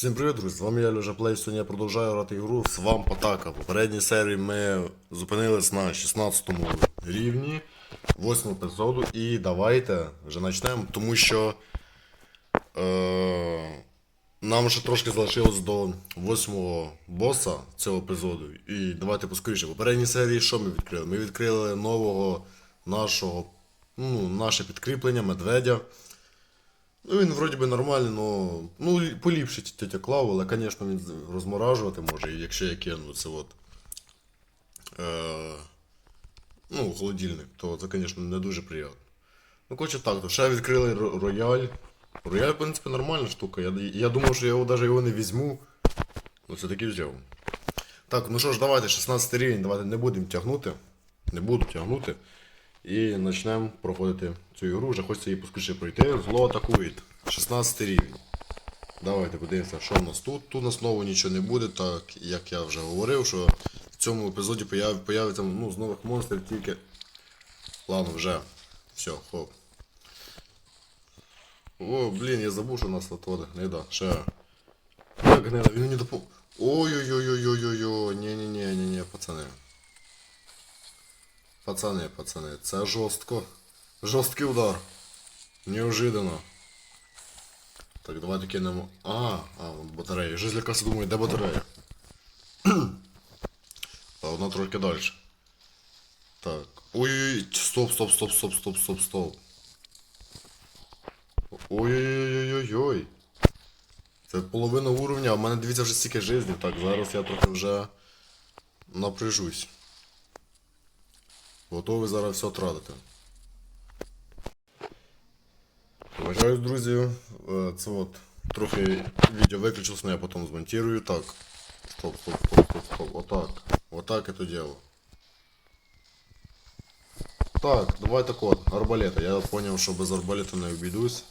Всім привіт, друзі! З вами я Лежа Плей. Сьогодні я продовжую грати ігру Свамп Атака. В попередній серії ми зупинились на 16 рівні, 8 епізоду. І давайте вже почнемо, тому що е, нам ще трошки залишилось до 8 боса цього епізоду. І давайте поскоріше. В попередній серії що ми відкрили? Ми відкрили нового нашого, ну, наше підкріплення, медведя. Ну, він вроді би нормальний, но ну, поліпшить тетя Клава, але, звісно, він розморажувати може, якщо я кину це от. Е, ну, холодильник, то це, звісно, не дуже приємно. Ну, коротше так, то ще відкрили рояль. Рояль, в принципі, нормальна штука. Я, я думав, що я його навіть його не візьму. Ну, все-таки взяв. Так, ну що ж, давайте, 16 рівень, давайте не будемо тягнути. Не буду тягнути. І почнемо проходити цю ігру. Вже хочеться її поскоріше пройти. Зло атакує. 16 рівень. Давайте подивимося, що в нас тут. Тут у нас знову нічого не буде, так як я вже говорив, що в цьому епізоді появ, появиться ну, з нових монстрів тільки. Ладно, вже. Все, хоп. О, блін, я забув, що у нас отводи. Не да, ще. Як гнида, він мені допомог. Ой-ой-ой-ой-ой-ой-ой. Ні-ні-ні-ні-ні, пацани. Пацани, пацани, це жорстко. Жорсткий удар. Неожиданно. Так, давайте кинемо. А, а, батарея. Жизляка думає, де батарея? а вона трохи далі. Так. Ой-ой-ой, стоп, стоп, стоп, стоп, стоп, стоп, стоп. Ой-ой-ой-ой-ой. Це половина уровня, а в мене дивіться вже стільки жизнів. Так, зараз я трохи вже напряжусь. Готовий зараз все тратити. Вважаю, друзі, е, це от трохи відео виключилось, але я потім змонтирую. Так. Стоп, стоп, стоп, стоп, стоп. Отак. Отак это дело. Так, давай так от, арбалета. Я поняв, що без арбалета не обійдусь.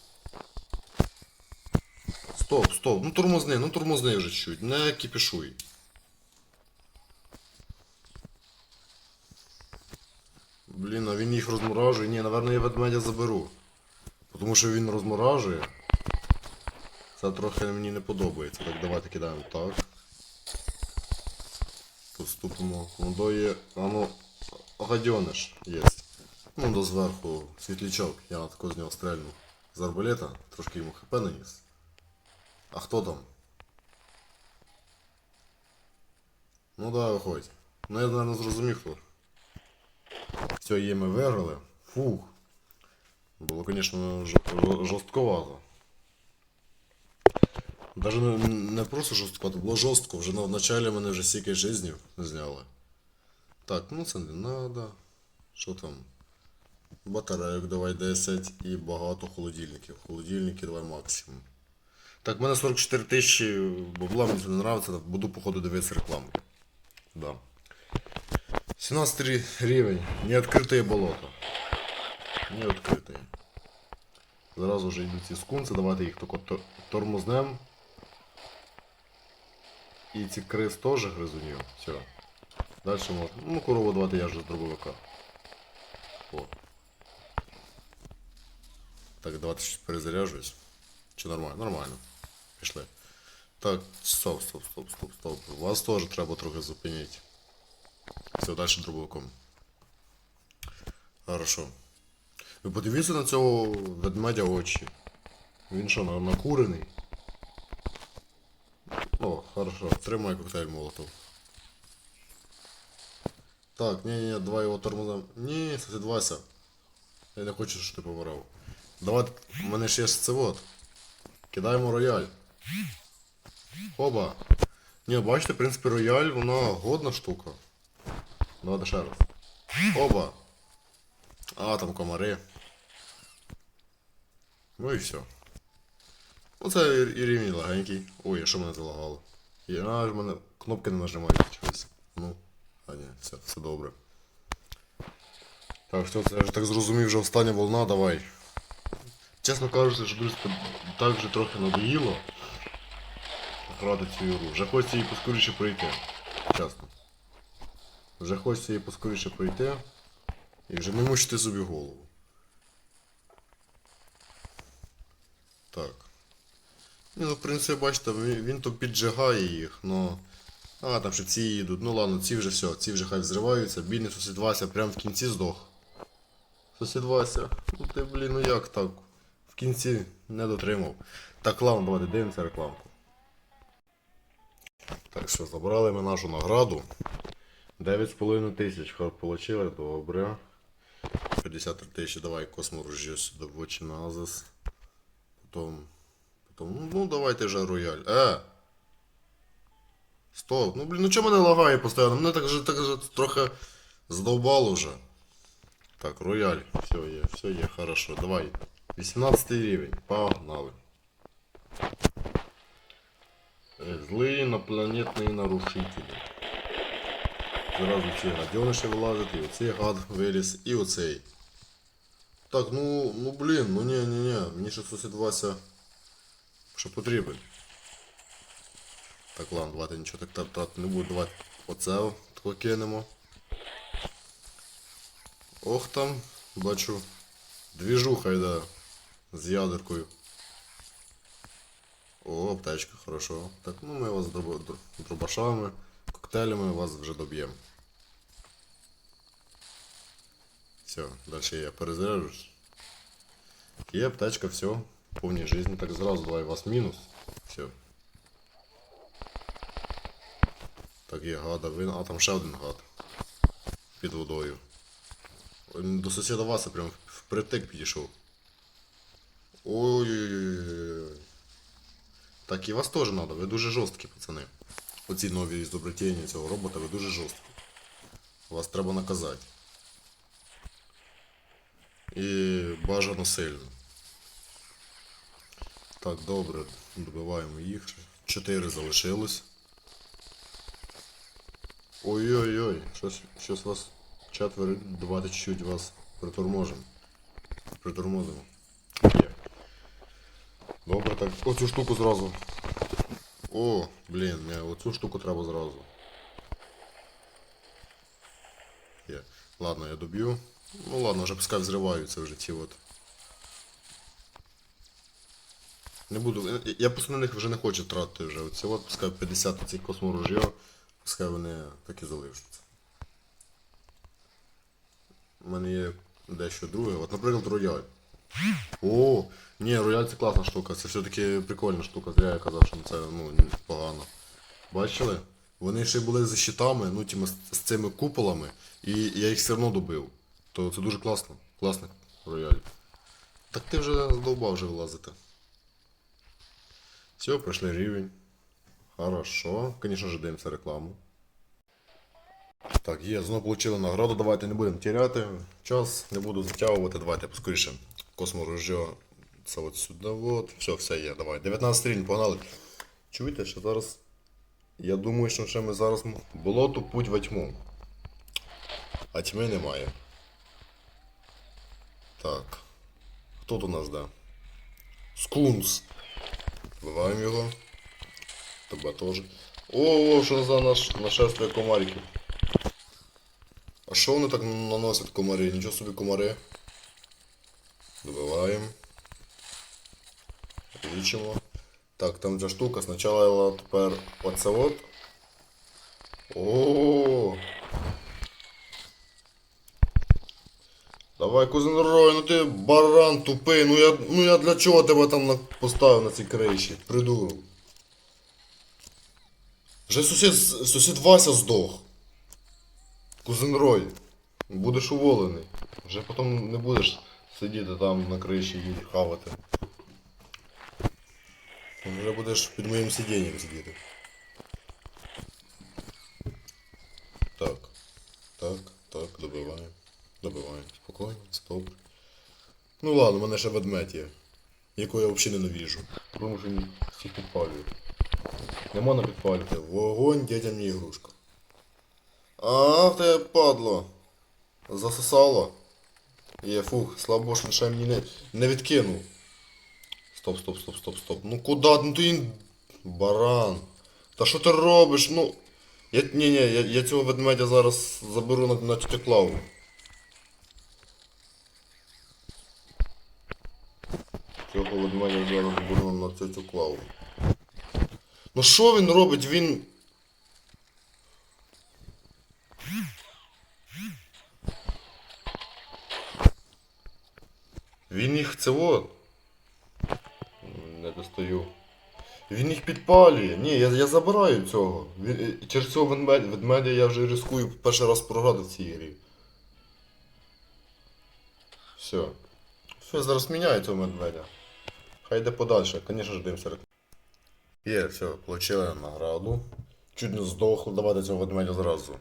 Стоп, стоп, ну тормозни, ну тормозни вже чуть, не кипішуй. Блін, а він їх розморажує. Ні, напевно, я ведмедя заберу. Тому що він розморажує. Це трохи мені не подобається. Так, давайте кидаємо так. Поступимо. Ну, є. А ну. Гадьониш є. Ну, до зверху світлячок. Я тако з нього стрельну. З арбалета. Трошки йому хп наніс. А хто там? Ну да, виходь. Ну я, наверное, зрозумів хто. Все, є ми виграли. Фух. Було, звісно, жо- жо- жорстковато. Даже не, не просто жорстковато, було жорстко. Вже на в мене вже стільки жизнів зняли. Так, ну це не надо. Що там? Батарейок давай 10 і багато холодильників. Холодильники давай максимум. Так, в мене 44 тисячі бабла, мені це не нравиться, буду походу дивитися рекламу. Да. 17 рі- рівень. Неоткритое болото. Неоткритое. Зараз вже йдуть ці скунси, давайте їх тор- тормознем. І ці крис теж гризунів. Все. Далі можна. Ну, корову давайте я вже з дробовика. О. Так, давайте щось перезаряджуюсь. Чи нормально? Нормально. Пішли. Так, стоп, стоп, стоп, стоп, стоп. Вас теж треба трохи зупинити. Все, далі дробовиком. Хорошо. Ви подивіться на цього ведмедя очі. Він що, на- накурений? О, хорошо, тримай коктейль молотов. Так, ні, ні, давай його тормозом. Ні, сосед Вася. Я не хочу, щоб ти помирав. Давай, в мене ще є це от. Кидаємо рояль. Оба. Ні, бачите, в принципі, рояль, вона годна штука. Давайте ще раз. Оба. А, там комари. Ну і все. Ну це і і рівень легенький. Ой, а що мене залагало? Я, ж мене кнопки не нажимають чогось. Ну, а ні, все, все добре. Так, все, це я вже так зрозумів, вже остання волна, давай. Чесно кажучи, що друзі, так вже трохи надоїло грати цю ігру. Вже хочеться її поскоріше пройти. Чесно. Вже хочеться її поскоріше пройти. І вже не мучити собі голову. Так. Ну, в принципі, бачите, він, він то піджигає їх, ну. А, там ще ці їдуть. Ну ладно, ці вже все, ці вже хай взриваються. Бідний сусід Вася прям в кінці здох. Сусід Вася, ну ти, блін, ну як так? В кінці не дотримав. Так, ладно, давайте дивимося рекламку. Так, що, забрали ми нашу награду. 9,5 тисяч отримали, добре. 53 тисячі, давай косморужжя сюди в очі назис. Потім. Потім. Ну давайте вже рояль. Е! Стоп, ну блін, ну чому мене лагає постійно? Мене так же, так же трохи задовбало вже. Так, рояль. Все є, все є, хорошо. Давай. 18 рівень. Погнали. Е, Злые инопланетные нарушители. Зразу ці гадьониші вилазять, і оцей гад виліз, і оцей. Так, ну, ну блін, ну ні, ні, ні, мені ще сусід Вася що потрібен. Так, ладно, давайте нічого так тратити не буду, давайте оце кинемо. Ох там, бачу, двіжуха йде з ядеркою. О, аптечка, хорошо. Так, ну ми вас дроба- др- дробашами, коктейлями вас вже доб'ємо. Все, далі я перезаряжусь. Є аптечка, все. Повній жизни. Так зразу давай вас мінус. Все. Так, є гада, він. А там ще один гад. Під водою. До сусіда Васа прям впритик підійшов. Ой-ой-ой. Так і вас теж треба, ви дуже жорсткі, пацани. Оці нові ізобретення цього робота, ви дуже жорсткі. Вас треба наказати. І бажано сильно. Так, добре, добиваємо їх. Чотири залишилось. Ой-ой-ой, щось, щось вас четверо, давайте чуть-чуть вас притормозимо. Притормозимо. Добре, так. Оцю штуку зразу. О, блін, не, оцю штуку треба зразу. Є. Ладно, я доб'ю. Ну ладно, вже пускай взриваються вже ці от. Не буду. я- просто на них вже не хочу тратити вже. Оці от, пускай 50 ці косморужьо, пускай вони так і залишаться. У мене є дещо друге. От, наприклад, рояль. О, ні, рояль це класна штука, це все-таки прикольна штука, зря я казав, що це ну, погано. Бачили? Вони ще були за щитами, ну тіма, з цими куполами, і я їх все одно добив. То це дуже класно. Класний рояль. Так ти вже задовбав вже вилазити. Все, пройшли рівень. Хорошо. Звісно ж, дивимося рекламу. Так, є, знову отримали награду, давайте не будемо тіряти. Час, не буду затягувати, давайте поскоріше. Косморужьо. Це от сюди, от. Все, все є, давай. 19 рівень, погнали. Чуєте, що зараз. Я думаю, що ще ми зараз. Болото путь во тьму. А тьми немає. Так. Хто тут у нас, да? Скунс. Вбиваємо його. Тебе теж. О, о, що за наш нашествие комариків. А що вони так наносять комари? Нічого собі комари. Добиваємо. Лічимо. Так, там ця штука. Спочатку тепер оце от. О. Давай, Кузенрой, ну ти баран тупий, ну я, ну я для чого тебе там на, поставив на цій криші? Придурок. Вже сусід, сусід Вася здох. Кузенрой, будеш уволений. Вже потім не будеш сидіти там на криші і хавати. Вже будеш під моїм сидінням сидіти. Так. Так, так, добиваємо. Добиваємо. Спокійно, стоп. Ну ладно, в мене ще ведмедь є. Яку я взагалі ненавижу. Тому що він всіх підпалює. Не можна підпалювати. Вогонь, дядя не ігрушка. Ах ти падло. Засосало. Є, фух, слава Богу, що ще мені не, не відкинув. Стоп, стоп, стоп, стоп, стоп. Ну куди? Ну ти баран. Та що ти робиш? Ну. Я, ні, ні, я, я цього ведмедя зараз заберу на, на тітю Клаву. Цього ведмедя зараз заберу на тітю Клаву. Ну що він робить? Він. Він їх це от. Не достаю. Він їх підпалює. Ні, я, я забираю цього. Він, е, через цього ведмедя, я вже ризикую перший раз програти в цій грі. Все. Все, зараз міняю цього медведя. Хай йде подальше, звісно ж дивимося. Є, все, получили награду. Чуть не здохло, давайте цього ведмедя зразу.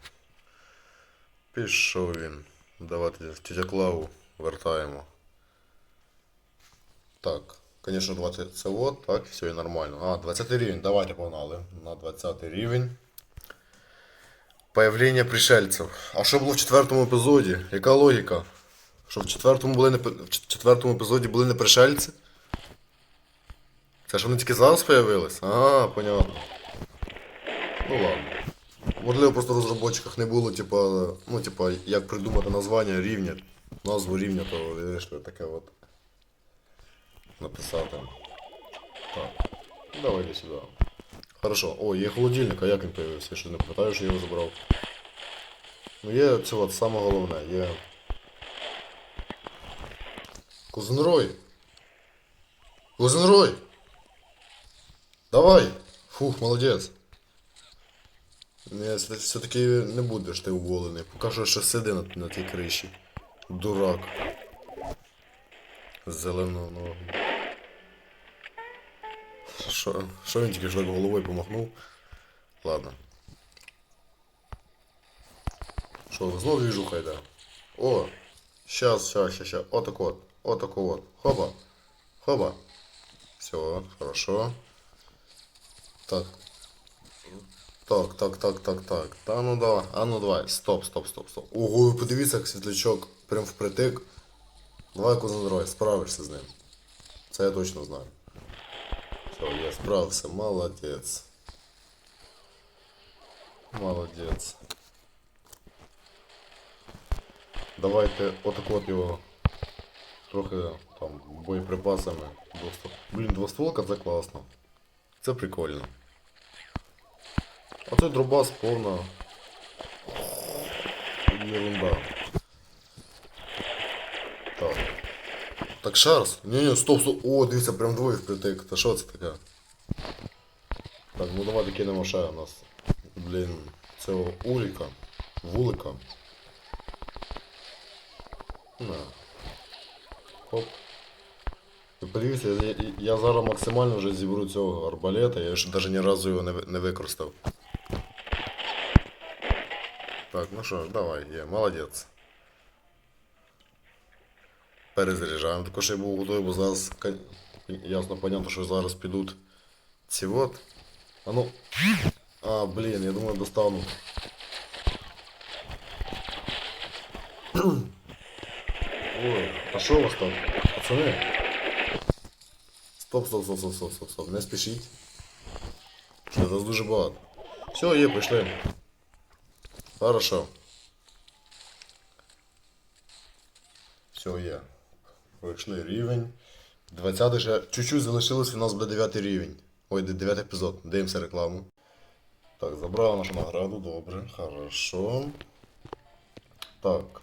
Пішов він. Давайте тітя Клаву вертаємо. Так, звісно, 20 це от, так, все і нормально. А, 20 рівень, давайте погнали. На 20 рівень. Появлення пришельців. А що було в четвертому епізоді? Яка логіка? Що в четвертому, були не, в четвертому епізоді були не пришельці? Це ж вони тільки зараз появились? А, понятно. Ну ладно. Можливо, просто в розробниках не було, типа, ну, типа, як придумати названня рівня, назву рівня, то вирішили таке от написати. Так. Давай йди сюди. Хорошо. О, є холодильник, а як він появився? Я що не пам'ятаю, що я його забрав. Ну є це от саме головне, є. Кузенрой! Кузенрой! Давай! Фух, молодець. Ні, все- все-таки не будеш ти уволений. Поки що сиди на, на тій криші. Дурак. Зеленого ногу. Що? Що він тільки що так головою помахнув? Ладно. Що, знову двіжуха йде. О! Щас, щас, щас, щас. Отак от. Отак от. Хоба. Хоба. Все, хорошо. Так. Так, так, так, так, так. Та ну давай. А ну давай. Стоп, стоп, стоп, стоп. Ого, подивіться, як світлячок прям впритик. Давай, Кузенрой, справишся з ним. Це я точно знаю. Все, я справився. Молодець. Молодець. Давайте отак от його трохи там боєприпасами. Блін, двостволка це класно. Це прикольно. А це дробас повна ерунда. Так. Так ще раз? Ні, ні, стоп, стоп. О, дивіться, прям двоє впритик. Та що це таке? Так, ну давайте кинемо ще у нас. Блін, цього уліка. Вулика. На. Хоп. Подивіться, я, я- зараз максимально вже зібру цього арбалета, я ще навіть ні разу його не, не використав. Так, ну що ж, давай, є, молодець. Перезаряджаємо. Також я був готовий, бо зараз кон- ясно понятно, що зараз підуть ці от. А ну. А, блін, я думаю, достану. Ой, а що у вас там? Пацани? Стоп, стоп, стоп, стоп, стоп, стоп, стоп. Не спішіть. Що, нас дуже багато. Все, є, пішли. Хорошо. Все, є. Пройшли рівень. 20 ще чуть-чуть залишилось, у нас буде 9 рівень. Ой, 9 епізод. Дивимося рекламу. Так, забрала нашу награду, добре, хорошо. Так.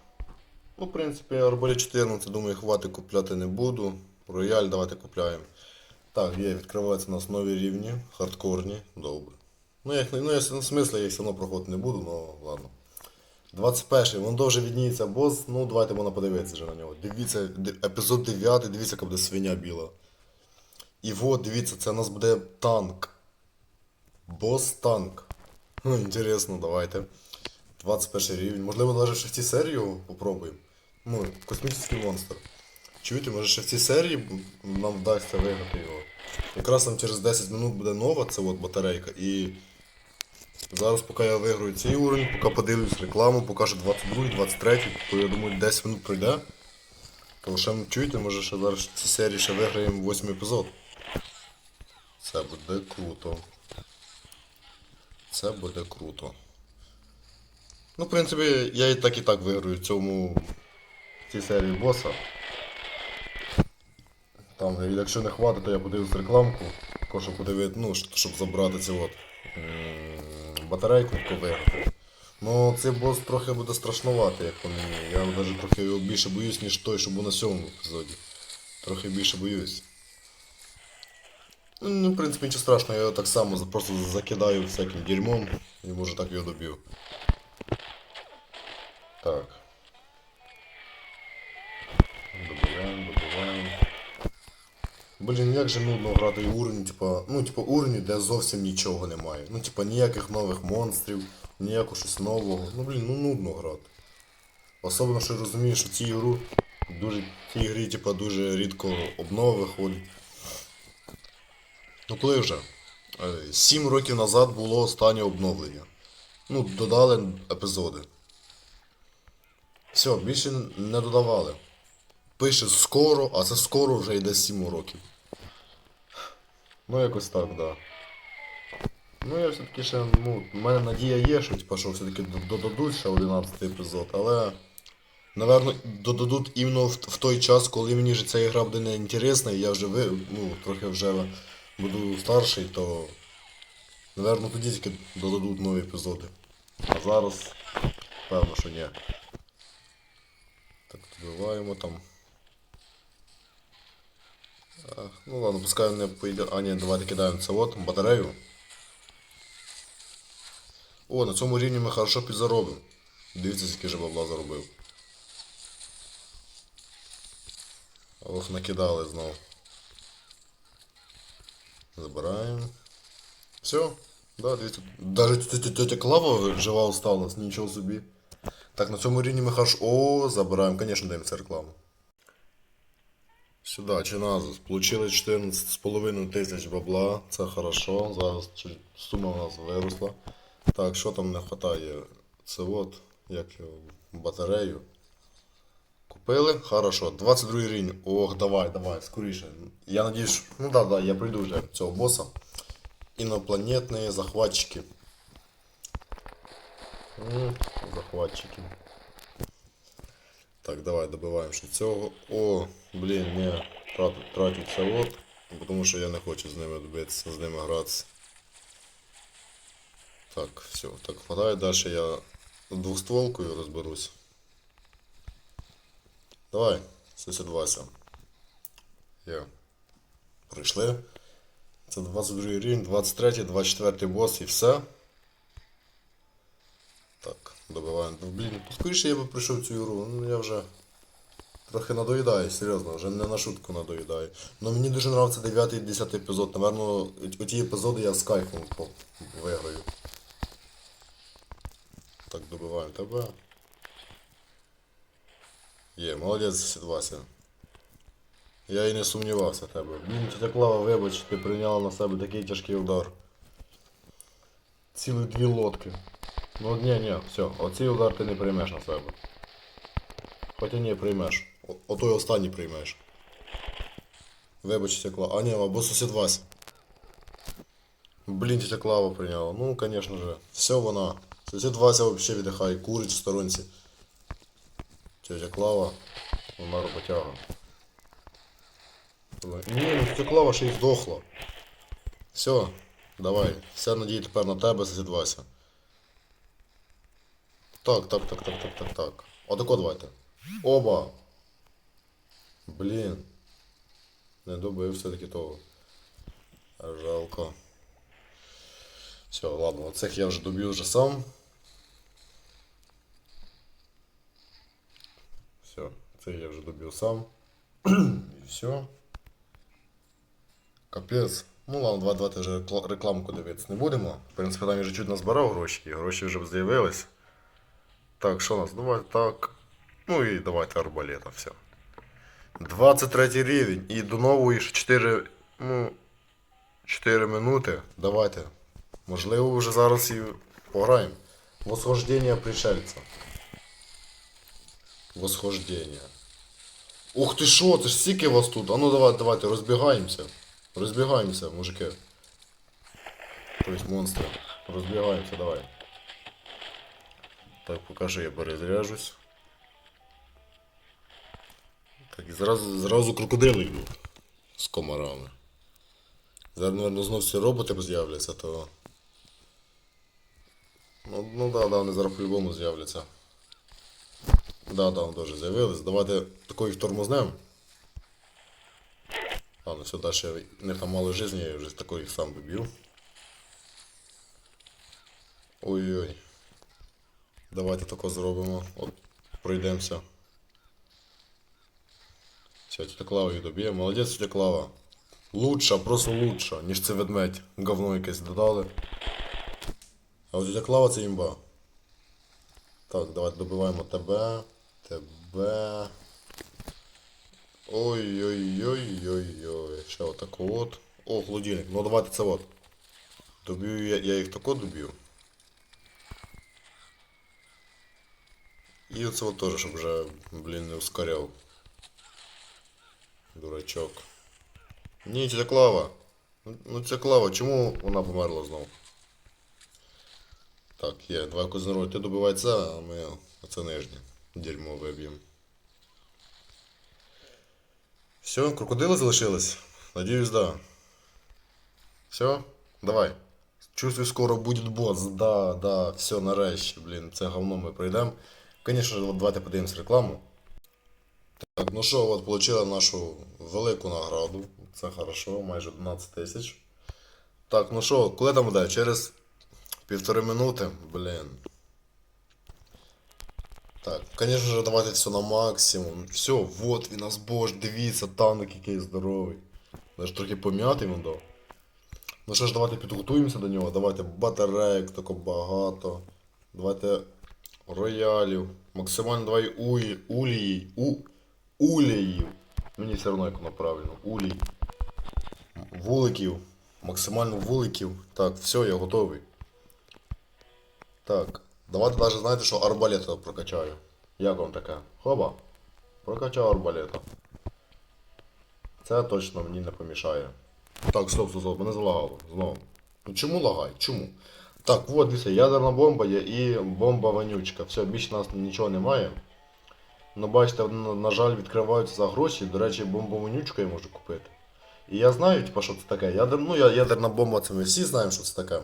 Ну, в принципі, арбалет 14, думаю, хвати купляти не буду. Рояль давайте купляємо. Так, є, відкриваються у нас нові рівні, хардкорні, добре. Ну, як, ну, я, в смислі, я все одно проходити не буду, ну ладно. 21-й, він довже відніється бос, ну давайте можна подивитися вже на нього. Дивіться, епізод 9, дивіться, яка буде свиня біла. І от, дивіться, це у нас буде танк. Бос танк. Хм, інтересно, давайте. 21 рівень. Можливо, навіть ще в цій серії попробуємо. Ну, космічний монстр. Чуєте, може ще в цій серії нам вдасться виграти його. Якраз там через 10 минут буде нова, це от батарейка. І зараз, поки я виграю цей уровень, поки подивлюсь рекламу, покажу 22 23 то я думаю 10 минут пройде. То ще чуєте, може ще зараз в цій серії ще виграємо 8 епізод. Це буде круто. Це буде круто. Ну, в принципі, я і так і так виграю в цьому в цій серії боса. Там, якщо не хватить, то я подивлюсь рекламку, також подивити, ну, щоб забрати цю от батарейку повиграти. Ну, цей бос трохи буде страшнувати, як по мені. Я навіть трохи його більше боюсь, ніж той, що був на сьомому епізоді. Трохи більше боюсь. Ну, в принципі, нічого страшного, я його так само просто закидаю всяким дерьмом і може так його доб'ю. Так. Блін, як же нудно грати уровень, типа, ну, типа уровні, де зовсім нічого немає. Ну, типа, ніяких нових монстрів, ніякого щось нового. Ну, блін, ну нудно грати. Особливо, що я розумію, що в цій гру дуже, в цій грі, типа, дуже рідко обнови виходять. Ну коли вже? Е, Сім років назад було останнє обновлення. Ну, додали епізоди. Все, більше не додавали. Пише скоро, а це скоро вже йде 7 років. Ну якось так, да. Ну я все-таки ще, ну, в мене надія є, що, типа, що все-таки додадуть ще 11 епізод, але. Наверно, додадуть іменно в, в той час, коли мені вже ця гра буде не інтересна, і я вже ви, ну, трохи вже буду старший, то. Наверно, тоді тільки додадуть нові епізоди. А зараз, певно, що ні. Так, добиваємо там. Ну ладно, пускай не поїде. А, ні, давайте кидаємо це от, батарею. О, на цьому рівні ми хорошо підзаробимо. Дивіться, скільки же бабла заробив. Ох, накидали знов. Забираємо. Все. Да, дивіться. Даже тетя, Клава жива осталась, нічого собі. Так, на цьому рівні ми хорошо. О, забираємо, конечно, даємо це рекламу. Сюда, Чиназус. Получили 14,5 тисяч бабла. Це хорошо. Зараз сума у нас виросла. Так, що там не вистачає? Це от, як батарею. Купили? Хорошо. 22 рівень. Ох, давай, давай, скоріше. Я надіюсь, ну да, да, я прийду вже цього боса. Інопланетні захватчики. Захватчики. Так, давай добиваємо ще цього. О, блін, не тратю, тратю це от, тому що я не хочу з ними добитися, з ними гратися. Так, все, так хватає, далі я двохстволкою розберусь. Давай, сусід Вася. Є. Прийшли. Це 22 рівень, 23, 24 бос і все. Так, добиваємо. Ну, Блін, скоріше я би прийшов цю ігру, ну я вже трохи надоїдаю, серйозно, вже не на шутку надоїдаю. Ну мені дуже подобається 9 і 10 епізод. Наверно, оті епізоди я з кайфом виграю. Так, добиваємо тебе. Є, молодець, Вася. Я і не сумнівався тебе. Блін, тетя Клава, вибач, ти прийняла на себе такий тяжкий удар. Цілих дві лодки. Ну ні, все, оцей удар ти не приймеш на себе. Хоча ні, приймеш. О- Отой останній приймеш. Вибач, тетя Клава. А ні, або сусід Вася. Блін, тетя Клава прийняла. Ну, конечно же. Все вона. Сусід Вася вообще віддихає, курить в сторонці. Тетя Клава, вона роботяга. Ні, ну тетя Клава ще й здохла. Все, давай. Вся надія тепер на тебе, сусід Вася. Так, так, так, так, так, так, так. Отако давайте. Оба. Блін. Не добив все-таки того. Жалко. Все, ладно, оцих я вже доб'ю вже сам. Все, це я вже добив сам. І все. Капець. Ну ладно, два давайте вже рекламку дивитися не будемо. В принципі, там я вже чуть назбирав гроші, і гроші вже б з'явились. Так, що у нас? Давайте так. Ну і давайте арбалета, все. 23 рівень. І до нової ще 4. Ну. 4 минути. Давайте. Можливо, вже зараз і пограємо. Восхождення пришельця. Восхождення. Ух ти що, це ж стільки вас тут. А ну давайте, давайте, розбігаємося. Розбігаємося, мужики. Тобто монстри. Розбігаємося, давай. Так, поки що я перезаряжусь. Так, і зразу, зразу крокодили йдуть. з комарами. Зараз, мабуть, знов всі роботи з'являться, то. Ну, ну да, да, вони зараз по-любому з'являться. Да, да, вони теж з'явились. Давайте такої їх тормознем. Ладно, все далі. Них там мало житті, я вже такої їх сам доб'ю. Ой-ой. Давайте тако зробимо. От, пройдемося. Все, тетя Клава її доб'є. Молодець, тетя Клава. Лучша, просто лучша, ніж це ведмедь. Говно якесь додали. А от тетя Клава це імба. Так, давайте добиваємо тебе. Тебе. Ой-ой-ой-ой-ой. Ще отако от. О, холодильник. Ну давайте це от. Доб'ю я, я їх тако доб'ю. І оце от теж, щоб вже, блін, не ускоряв. Дурачок. Ні, тетя Клава. Ну, Ну ця Клава, чому вона померла знову? Так, є, давай Козинрой, ти добивай це, а ми оце нижнє. Дерьмо виб'ємо. Все, крокодили залишились? Надіюсь, да. Все, давай. Чувствую, скоро будет босс. Да, да, все, нарешті, блін, це говно ми пройдемо. Звісно давайте подивимось рекламу. Так, ну що, от получили нашу велику награду. Це хорошо, майже 11 тисяч. Так, ну що, коли там буде? Через півтори минути, блін. Так, звісно ж, давайте все на максимум. Все, вот він нас бож, дивіться, танк який здоровий. Даже трохи пом'ятий він дав. Ну що ж, давайте підготуємося до нього. Давайте батарейок тако багато. Давайте роялів. Максимально давай уї, улії. У, уліїв. Мені все одно як воно правильно. Улій. Вуликів. Максимально вуликів. Так, все, я готовий. Так. Давайте навіть знаєте, що арбалета прокачаю. Як вам таке? Хоба. Прокачав арбалета. Це точно мені не помішає. Так, стоп, стоп, стоп, мене залагало. Знову. Ну чому лагай? Чому? Так, от дивіться, ядерна бомба є і бомба вонючка. Все, більше нас нічого немає. Ну бачите, на, жаль, відкриваються за гроші. До речі, бомбу вонючку я можу купити. І я знаю, типу, що це таке. Ядер... Ну, ядерна бомба, це ми всі знаємо, що це таке.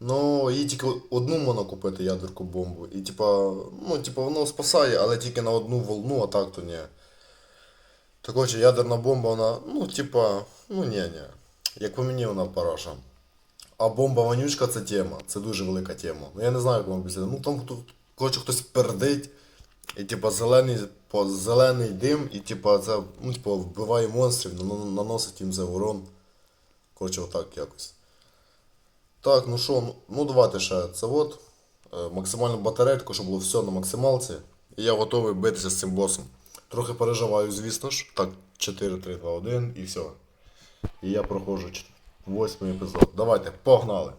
Ну, їй тільки одну можна купити ядерку бомбу. І типа, ну, типа, воно спасає, але тільки на одну волну, а так то ні. Так отже, ядерна бомба, вона, ну, типа, ну ні, ні. Як по мені вона параша. А бомба вонючка це тема. Це дуже велика тема. Ну я не знаю, як вам об'яснити. Ну там хто, хтось пердить, і типа зелений, по, зелений дим, і типа це, ну, типа, вбиває монстрів, наносить їм за. Коротше, отак якось. Так, ну що, ну, ну давайте ще це от. Е, максимальну батарейку, щоб було все на максималці. І я готовий битися з цим босом. Трохи переживаю, звісно ж. Так, 4, 3, 2, 1 і все. І я проходжу восьмий епізод. Давайте, погнали.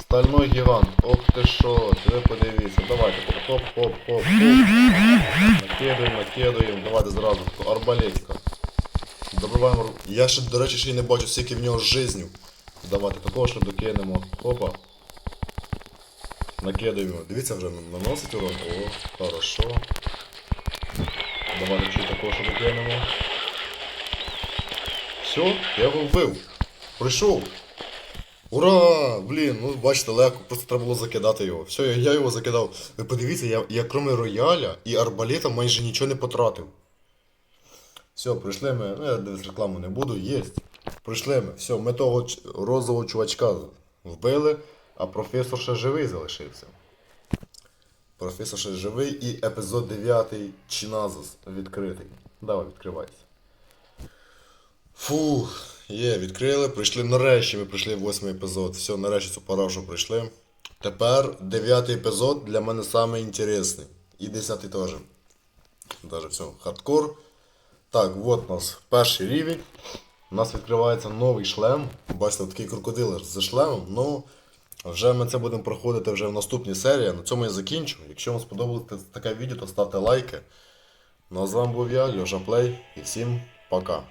Стальной гігант. Ох ти що, ти подивіться. Давайте, хоп, хоп, хоп, хоп. Накидуємо, накидуємо. Давайте зразу. Арбалетика. Добиваємо. Я ще, до речі, ще й не бачу, скільки в нього жизнів. Давайте такого ще докинемо. Хопа. Накидаємо. Дивіться, вже наносить урон. О, хорошо. Давайте чуть такого ще докинемо. Все, я його вбив. Прийшов. Ура! Блін, ну бачите, легко, просто треба було закидати його. Все, я, я його закидав. Ви подивіться, я, я крім рояля і арбалета майже нічого не потратив. Все, прийшли ми. Ну, я дивись, рекламу не буду, єсть. Прийшли ми. Все, ми того розового чувачка вбили, а професор ще живий залишився. Професор ще живий і епізод 9 Чиназис відкритий. Давай, відкривайся. Фух, є, відкрили, прийшли нарешті, ми прийшли восьмий епізод. Все, нарешті цю парашу прийшли. Тепер дев'ятий епізод для мене самий інтересний. І десятий теж. Даже все, хардкор. Так, от у нас перший рівень. У нас відкривається новий шлем. Бачите, такий крокодил зі шлемом. Ну, вже ми це будемо проходити вже в наступній серії. На цьому я закінчу. Якщо вам сподобалось таке відео, то ставте лайки. Ну а з вами був я, Льоша Плей, і всім пока.